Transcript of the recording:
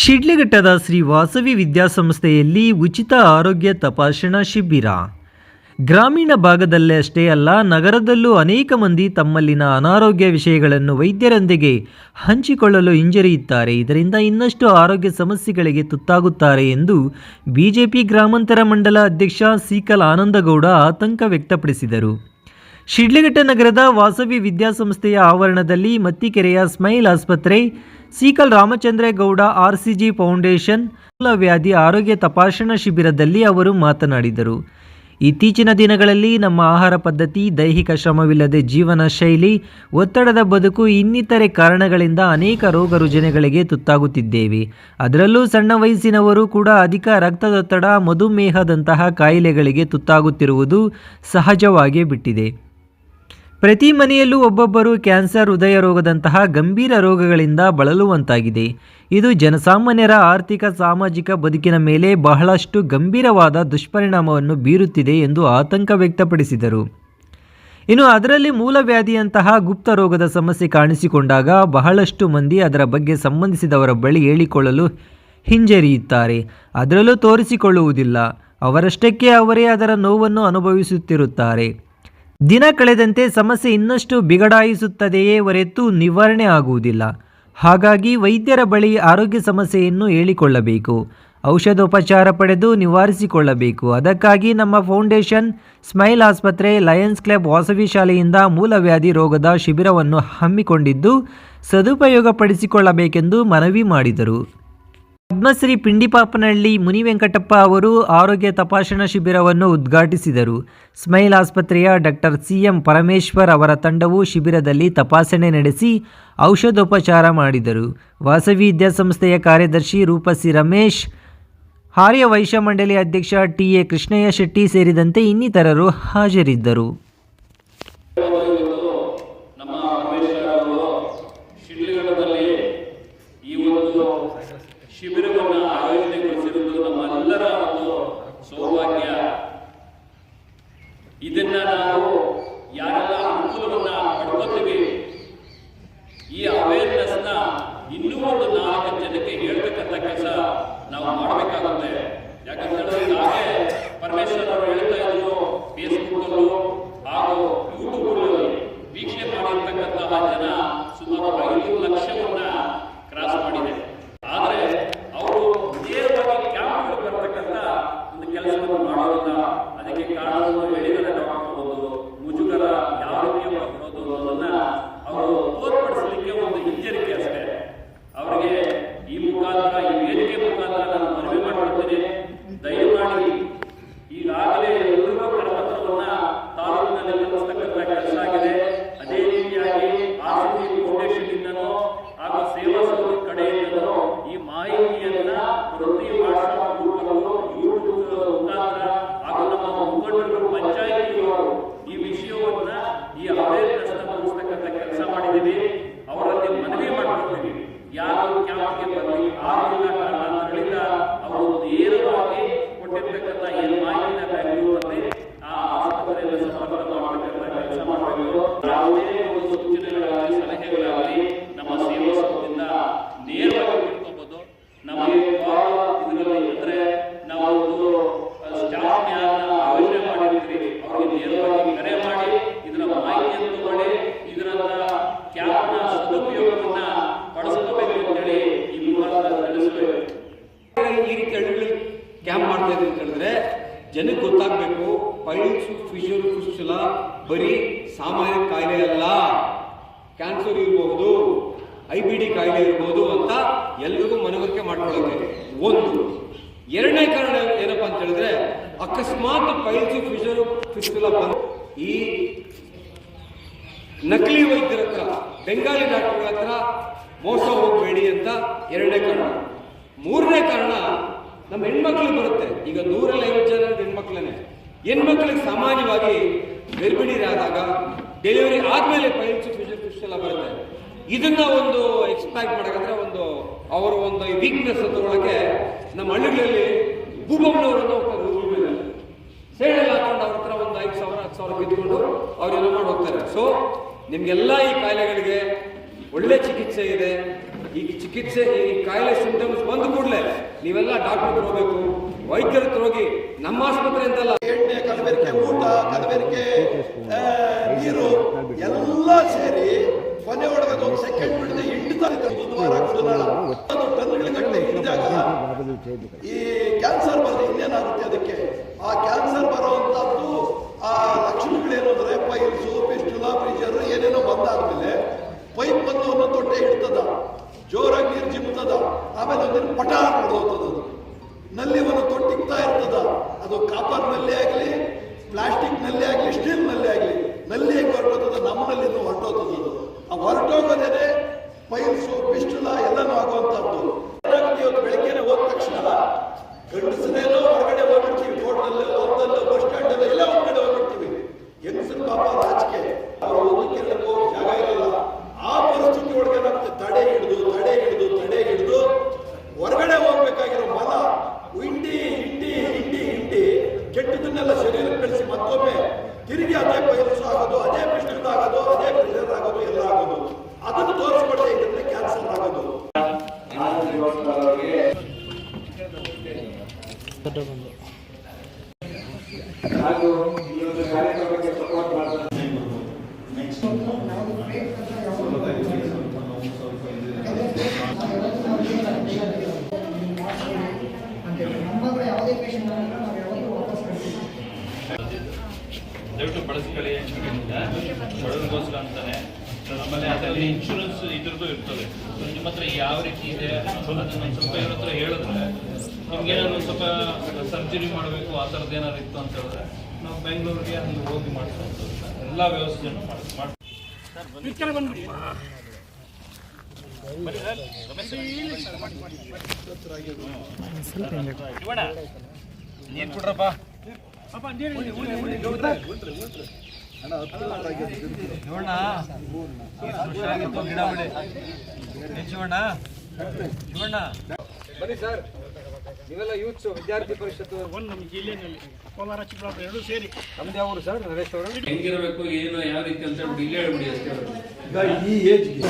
ಶಿಡ್ಲಘಟ್ಟದ ಶ್ರೀ ವಾಸವಿ ವಿದ್ಯಾಸಂಸ್ಥೆಯಲ್ಲಿ ಉಚಿತ ಆರೋಗ್ಯ ತಪಾಸಣಾ ಶಿಬಿರ. ಗ್ರಾಮೀಣ ಭಾಗದಲ್ಲೇ ಅಷ್ಟೇ ಅಲ್ಲ, ನಗರದಲ್ಲೂ ಅನೇಕ ಮಂದಿ ತಮ್ಮಲ್ಲಿನ ಅನಾರೋಗ್ಯ ವಿಷಯಗಳನ್ನು ವೈದ್ಯರೊಂದಿಗೆ ಹಂಚಿಕೊಳ್ಳಲು ಹಿಂಜರಿಯುತ್ತಾರೆ. ಇದರಿಂದ ಇನ್ನಷ್ಟು ಆರೋಗ್ಯ ಸಮಸ್ಯೆಗಳಿಗೆ ತುತ್ತಾಗುತ್ತಾರೆ ಎಂದು ಬಿಜೆಪಿ ಗ್ರಾಮಾಂತರ ಮಂಡಲ ಅಧ್ಯಕ್ಷ ಸೀಕಲ್ ಆನಂದಗೌಡ ಆತಂಕ ವ್ಯಕ್ತಪಡಿಸಿದರು. ಶಿಡ್ಲಘಟ್ಟ ನಗರದ ವಾಸವಿ ವಿದ್ಯಾಸಂಸ್ಥೆಯ ಆವರಣದಲ್ಲಿ ಮತ್ತಿಕೆರೆಯ ಸ್ಮೈಲ್ ಆಸ್ಪತ್ರೆ, ಸೀಕಲ್ ರಾಮಚಂದ್ರೇಗೌಡ ಆರ್ಸಿಜಿ ಫೌಂಡೇಶನ್ ಮೂಲವ್ಯಾಧಿ ಆರೋಗ್ಯ ತಪಾಸಣಾ ಶಿಬಿರದಲ್ಲಿ ಅವರು ಮಾತನಾಡಿದರು. ಇತ್ತೀಚಿನ ದಿನಗಳಲ್ಲಿ ನಮ್ಮ ಆಹಾರ ಪದ್ಧತಿ, ದೈಹಿಕ ಶ್ರಮವಿಲ್ಲದೆ ಜೀವನ ಶೈಲಿ, ಒತ್ತಡದ ಬದುಕು, ಇನ್ನಿತರೆ ಕಾರಣಗಳಿಂದ ಅನೇಕ ರೋಗ ರುಜಿನಗಳಿಗೆ ತುತ್ತಾಗುತ್ತಿದ್ದೇವೆ. ಅದರಲ್ಲೂ ಸಣ್ಣ ವಯಸ್ಸಿನವರು ಕೂಡ ಅಧಿಕ ರಕ್ತದೊತ್ತಡ, ಮಧುಮೇಹದಂತಹ ಕಾಯಿಲೆಗಳಿಗೆ ತುತ್ತಾಗುತ್ತಿರುವುದು ಸಹಜವಾಗಿಯೇ ಬಿಟ್ಟಿದೆ. ಪ್ರತಿ ಮನೆಯಲ್ಲೂ ಒಬ್ಬೊಬ್ಬರು ಕ್ಯಾನ್ಸರ್ ಹೃದಯ ರೋಗದಂತಹ ಗಂಭೀರ ರೋಗಗಳಿಂದ ಬಳಲುವಂತಾಗಿದೆ. ಇದು ಜನಸಾಮಾನ್ಯರ ಆರ್ಥಿಕ, ಸಾಮಾಜಿಕ ಬದುಕಿನ ಮೇಲೆ ಬಹಳಷ್ಟು ಗಂಭೀರವಾದ ದುಷ್ಪರಿಣಾಮವನ್ನು ಬೀರುತ್ತಿದೆ ಎಂದು ಆತಂಕ ವ್ಯಕ್ತಪಡಿಸಿದರು. ಇನ್ನು ಅದರಲ್ಲಿ ಮೂಲವ್ಯಾಧಿಯಂತಹ ಗುಪ್ತ ರೋಗದ ಸಮಸ್ಯೆ ಕಾಣಿಸಿಕೊಂಡಾಗ ಬಹಳಷ್ಟು ಮಂದಿ ಅದರ ಬಗ್ಗೆ ಸಂಬಂಧಿಸಿದವರ ಬಳಿ ಹೇಳಿಕೊಳ್ಳಲು ಹಿಂಜರಿಯುತ್ತಾರೆ. ಅದರಲ್ಲೂ ತೋರಿಸಿಕೊಳ್ಳುವುದಿಲ್ಲ. ಅವರಷ್ಟಕ್ಕೆ ಅವರೇ ಅದರ ನೋವನ್ನು ಅನುಭವಿಸುತ್ತಿರುತ್ತಾರೆ. ದಿನ ಕಳೆದಂತೆ ಸಮಸ್ಯೆ ಇನ್ನಷ್ಟು ಬಿಗಡಾಯಿಸುತ್ತದೆಯೇ ಹೊರತು ನಿವಾರಣೆ ಆಗುವುದಿಲ್ಲ. ಹಾಗಾಗಿ ವೈದ್ಯರ ಬಳಿ ಆರೋಗ್ಯ ಸಮಸ್ಯೆಯನ್ನು ಹೇಳಿಕೊಳ್ಳಬೇಕು. ಔಷಧೋಪಚಾರ ಪಡೆದು ನಿವಾರಿಸಿಕೊಳ್ಳಬೇಕು. ಅದಕ್ಕಾಗಿ ನಮ್ಮ ಫೌಂಡೇಶನ್, ಸ್ಮೈಲ್ ಆಸ್ಪತ್ರೆ, ಲಯನ್ಸ್ ಕ್ಲಬ್ ವಾಸವಿ ಶಾಲೆಯಿಂದ ಮೂಲವ್ಯಾಧಿ ರೋಗದ ಶಿಬಿರವನ್ನು ಹಮ್ಮಿಕೊಂಡಿದ್ದು ಸದುಪಯೋಗಪಡಿಸಿಕೊಳ್ಳಬೇಕೆಂದು ಮನವಿ ಮಾಡಿದರು. ಪದ್ಮಶ್ರೀ ಪಿಂಡಿಪಾಪನಹಳ್ಳಿ ಮುನಿ ವೆಂಕಟಪ್ಪ ಅವರು ಆರೋಗ್ಯ ತಪಾಸಣಾ ಶಿಬಿರವನ್ನು ಉದ್ಘಾಟಿಸಿದರು. ಸ್ಮೈಲ್ ಆಸ್ಪತ್ರೆಯ ಡಾಕ್ಟರ್ ಸಿಎಂ ಪರಮೇಶ್ವರ್ ಅವರ ತಂಡವು ಶಿಬಿರದಲ್ಲಿ ತಪಾಸಣೆ ನಡೆಸಿ ಔಷಧೋಪಚಾರ ಮಾಡಿದರು. ವಾಸವಿ ವಿದ್ಯಾಸಂಸ್ಥೆಯ ಕಾರ್ಯದರ್ಶಿ ರೂಪಸಿ ರಮೇಶ್ ಆರ್ಯ ವೈಶ್ಯ ಮಂಡಳಿ ಅಧ್ಯಕ್ಷ ಟಿ ಎ ಕೃಷ್ಣಯ್ಯ ಶೆಟ್ಟಿ ಸೇರಿದಂತೆ ಇನ್ನಿತರರು ಹಾಜರಿದ್ದರು ನಮ್ಮ ಪರಮೇಶ್ವರ ಅವರು ಶಿಡ್ಲಘಟ್ಟದಲ್ಲಿ ಈ ಒಂದು ಶಿಬಿರವನ್ನು ಆಯೋಜನೆಗೊಳಿಸಿರುವುದು ನಮ್ಮೆಲ್ಲರ ಒಂದು ಸೌಭಾಗ್ಯ ಇದನ್ನ ನಾವು ಯಾರೆಲ್ಲ ಅನುಕೂಲವನ್ನ ಪಡ್ಕೋತೀವಿ ಈ ಅವೇರ್ನೆಸ್ನ ಇನ್ನೂ ಒಂದು ನಾಲ್ಕು ಜನಕ್ಕೆ ಹೇಳ್ಬೇಕಂತ ಕೆಲಸ ನಾವು ಮಾಡಬೇಕಾಗುತ್ತೆ. ಯಾಕಂತ ಹೇಳಿದ್ರೆ ನಾವೇ ಪರಮೇಶ್ವರ್ ಅವರು ಹೇಳ್ತಾ ಇದ್ರು ಫೇಸ್ಬುಕ್ಕಲ್ಲೂ ಹಾಗೂ ಯೂಟ್ಯೂಬ್ಗಳಲ್ಲಿ ವೀಕ್ಷಣೆ ಮಾಡಿರ್ತಕ್ಕಂತಹ ಜನ ಸುಮಾರು ಐದು ಲಕ್ಷವನ್ನ ಕ್ರಾಸ್ ಮಾಡಿದೆ ಆದರೆ ಅವರು ನೇರವಾಗಿ ಕ್ಯಾಂಪ್ಗಳು ಬರ್ತಕ್ಕಂಥ ಒಂದು ಕೆಲಸವನ್ನು ಮಾಡೋದಿಲ್ಲ ಅದಕ್ಕೆ ಕಾರಣವನ್ನು ಹೇಳಿದರೆ ಡಾಕ್ಟರ್ ಒಂದು ಮುಜುಗರ ಯಾವ ರೀತಿ ಬರೋದು ಅನ್ನೋದನ್ನ ಅವರು ತೋರ್ಪಡಿಸಲಿಕ್ಕೆ ಒಂದು ಹಿಂಜರಿಕೆ ಅಷ್ಟೇ ಅವರಿಗೆ ಈ ಮುಖಾಂತರ ಈ ವೇದಿಕೆ ಮುಖಾಂತರ ನಾನು ಮನವಿ ಮಾಡಿಕೊಳ್ತೇನೆ ದಯಮಾಡಿ ಈಗಾಗಲೇ ಎಲ್ಲರಿಗೂ ಕರಪತ್ರವನ್ನ ತಾಲೂಕಿನಲ್ಲಿ ಕಲಿಸ್ತಕ್ಕಂಥ ಕೆಲಸ ಆಗಿದೆ ಅದೇ ರೀತಿಯಾಗಿ ಆರ್ಸಿಸಿ ಫೌಂಡೇಶನ್ ಇಂದನೋ ಹಾಗೂ ಸೇವಾ ಸಮಿತಿ ಕಡೆಯಿಂದನೋ ಈ ಮಾಹಿತಿಯನ್ನ ಪ್ರತಿ ವಾಟ್ಸ್ಆಪ್ ಗ್ರೂಪ್ಗಳು ಯೂಟ್ಯೂಬ್ ಮುಖಾಂತರ ಹಾಗೂ ನಮ್ಮ ಮುಖಂಡರು ಪಂಚಾಯಿತಿಯವರು ಈ ವಿಷಯವನ್ನ ಈ ಅವೇರ್ನೆಸ್ ಮೂಡಿಸ್ತಕ್ಕಂಥ ಕೆಲಸ ಮಾಡಿದ್ದೀವಿ ಅವರಲ್ಲಿ ಮನವಿ ಮಾಡ್ಕೊಳ್ತೀವಿ ಯಾರು ಕ್ಯಾಂಪ್ಗೆ ಆಗಿಲ್ಲ ಕಾರಣಗಳಿಂದ ಅವರು ನೇರವಾಗಿ ಕೊಟ್ಟಿರ್ತಕ್ಕಂಥ ಏನು ಮಾಹಿತಿನ ಆ ಆಸ್ಪತ್ರೆಯಲ್ಲಿ ಸಂಪರ್ಕ ಸಲಹೆಗಳಾಗಲಿ ನಮ್ಮ ಸೇವಾ ಸಂಘದಿಂದ ನೇರವಾಗಿ ನಮಗೆ ಇದರಲ್ಲಿ ಅಂದ್ರೆ ನಾವು ಆಯೋಜನೆ ಮಾಡಿರ್ತೀವಿ. ಅವರಿಗೆ ನೇರವಾಗಿ ಕರೆ ಮಾಡಿ, ಇದರ ಮಾಹಿತಿಯನ್ನು ಮಾಡಿ ಇದರಿಂದ ಕ್ಯಾಂಪ್ನ ಸದುಪಯೋಗವನ್ನ ಪಡಿಸ್ಕೋಬೇಕು ಅಂತೇಳಿ ಈ ಮುಖಾಂತರ ತಿಳಿಸಬೇಕು ಈ ರೀತಿ ಹಳ್ಳಿಗಳಲ್ಲಿ ಕ್ಯಾಂಪ್ ಮಾಡ್ತಾ ಇದ್ದೀವಿ ಅಂತ ಹೇಳಿದ್ರೆ ಜನಕ್ಕೆ ಗೊತ್ತಾಗಬೇಕು ಪೈಲ್ಸ್ ಫಿಶರ್ ಫಿಸ್ಟುಲ ಬರೀ ಸಾಮಾನ್ಯ ಕಾಯಿಲೆ ಅಲ್ಲ. ಕ್ಯಾನ್ಸರ್ ಇರಬಹುದು ಐ ಬಿ ಡಿ ಕಾಯಿಲೆ ಇರ್ಬೋದು ಅಂತ ಎಲ್ರಿಗೂ ಮನವರಿಕೆ ಮಾಡ್ಕೊಳ್ಳೋಕೆ. ಒಂದು. ಎರಡನೇ ಕಾರಣ ಏನಪ್ಪಾ ಅಂತ ಹೇಳಿದ್ರೆ, ಅಕಸ್ಮಾತ್ ಪೈಲ್ಸು ಫಿಷರು ಫಿಸ್ಟುಲ ಬಂದು ಈ ನಕಲಿ ವೈದ್ಯರ ಹತ್ರ, ಬೆಂಗಾಲಿ ಡಾಕ್ಟರ್ಗಳ ಹತ್ರ ಮೋಸ ಹೋಗಬೇಡಿ ಅಂತ ಎರಡನೇ ಕಾರಣ. ಮೂರನೇ ಕಾರಣ ನಮ್ಮ ಹೆಣ್ಮಕ್ಳಿಗೆ ಬರುತ್ತೆ. ಈಗ ನೂರಲ್ಲಿ ಐವತ್ತು ಜನ ಹೆಣ್ಮಕ್ಳೇ ಹೆಣ್ಮಕ್ಳಿಗೆ ಸಾಮಾನ್ಯವಾಗಿ ಗರ್ಭಿಣಿಯರಾದಾಗ ಡೆಲಿವರಿ ಆದಮೇಲೆ ಪೈಲ್ಸ್ ಎಲ್ಲ ಬರುತ್ತೆ. ಇದನ್ನ ಒಂದು ಎಕ್ಸ್ಪ್ಲಾಕ್ಟ್ ಮಾಡಕಂದ್ರೆ ಒಂದು ಅವರ ಒಂದು ವೀಕ್ನೆಸ್ ತಗೊಳಕ್ಕೆ ನಮ್ಮ ಹಳ್ಳಿಗಳಲ್ಲಿ ಭೂಬಮ್ಮನವರನ್ನು ಹೋಗ್ತಾರೆ ಸೇಡಲ್ಲಿ ಹಾಕೊಂಡು ಅವ್ರ ಹತ್ರ ಒಂದು ಐದು ಸಾವಿರ, ಹತ್ತು ಸಾವಿರ ಕಿತ್ಕೊಂಡು ಅವ್ರೆಲ್ಲ ಮಾಡಿ ಹೋಗ್ತಾರೆ. ಸೊ ನಿಮಗೆಲ್ಲ ಈ ಕಾಯಿಲೆಗಳಿಗೆ ಒಳ್ಳೆ ಚಿಕಿತ್ಸೆ ಇದೆ. ಈ ಚಿಕಿತ್ಸೆ, ಈ ಕಾಯಿಲೆ ಸಿಂಪ್ಟಮ್ಸ್ ಬಂದ ಕೂಡಲೇ ನೀವೆಲ್ಲ ಡಾಕ್ಟರ್ ಹೋಗಬೇಕು. ವೈದ್ಯರ ಹೋಗಿ ನಮ್ಮ ಆಸ್ಪತ್ರೆ ಅಂತಲ್ಲ. ಎಣ್ಣೆ, ಕಲಬೆರಕೆ, ಊಟ, ಕಲಬೆರಕೆ ನೀರು ಎಲ್ಲ ಸೇರಿ ಕೊನೆ ಒಳಗೆ ಒಂದು ಸೆಕೆಂಡ್ ಬಿಡದೆ ಹಿಂಡ್ತಾ ಇದ್ದಾರೆ ಒಂದು ವಾರ ಹಿಡಿದಾಗ ಈ ಮತ್ತೊಮ್ಮೆ ತಿರುಗಿ ಅದೇ ಪೈರಸ್ ಆಗೋದು, ಅದೇ ಪಿಸ್ಟಲ್ ಆಗೋದು ಅದೇ ಪ್ರೆಷರ್ ಆಗೋದು ಎಲ್ಲ ಆಗೋದು. ಅದನ್ನು ತೋರಿಸ್ಕೊಳ್ತಾ ಇದ್ರೆ ಕ್ಯಾನ್ಸಲ್ ಆಗೋದು. ನಮ್ಮತ್ರ ಯಾವುದೇ ಪೇಷಂಟ್ ನಾವು ಯಾವತ್ತೂ ವಾಪಸ್ ಕಳಿಸ್ತೀವಿ ದಯವಿಟ್ಟು ಬಳಸ್ಕೊಳ್ಳಿ ಬಡವರಿಗೋಸ್ಕರ ಅಂತಾನೆ. ಆಮೇಲೆ ಅದರಲ್ಲಿ ಇನ್ಶೂರೆನ್ಸ್ ಇದ್ರದ್ದು ಇರ್ತದೆ. ನಿಮ್ಮ ಹತ್ರ ಯಾವ ರೀತಿ ಇದೆ? ಅದನ್ನ ಒಂದು ಸ್ವಲ್ಪ ಇವ್ರ ಹತ್ರ ಹೇಳಿದ್ರೆ ನಮ್ಗೆ ಏನಾದ್ರು ಒಂದು ಸ್ವಲ್ಪ ಸರ್ಜರಿ ಮಾಡಬೇಕು ಆ ಥರದ್ದು ಏನಾದ್ರು ಇತ್ತು ಅಂತ ಹೇಳಿದ್ರೆ ನಾವು ಬೆಂಗಳೂರಿಗೆ ಅಲ್ಲಿ ಹೋಗಿ ಮಾಡಿಸುವಂಥದ್ದು ಎಲ್ಲ ವ್ಯವಸ್ಥೆಯನ್ನು ಮಾಡಿ ಮಾಡಿ ನೀನ್ ಕೊಡ್ರಪ್ಪ. ಬನ್ನಿ ಸರ್ ಇವೆಲ್ಲ ಯೂತ್ಸ್ ವಿದ್ಯಾರ್ಥಿ ಪರಿಷತ್ತು ಒಂದು ನಮ್ಮ ಜಿಲ್ಲೆಯಲ್ಲಿ ಕೋಲಾರ ಚಿಕ್ಕಬಳ್ಳಾಪುರ ಎರಡು ಸೇರಿ. ನಮ್ದು ಅವರು ಸರ್? ನರೇಶ್ ಅವರು? ಹೆಂಗಿರಬೇಕು ಏನು ಯಾವ ರೀತಿ ಅಂತ ಹೇಳ್ಬಿಟ್ಟು ಇಲ್ಲೇ ಹೇಳ್ಬಿಡಿ ಅಷ್ಟೇ ಈಗ ಈ ಏಜ್ಗೆ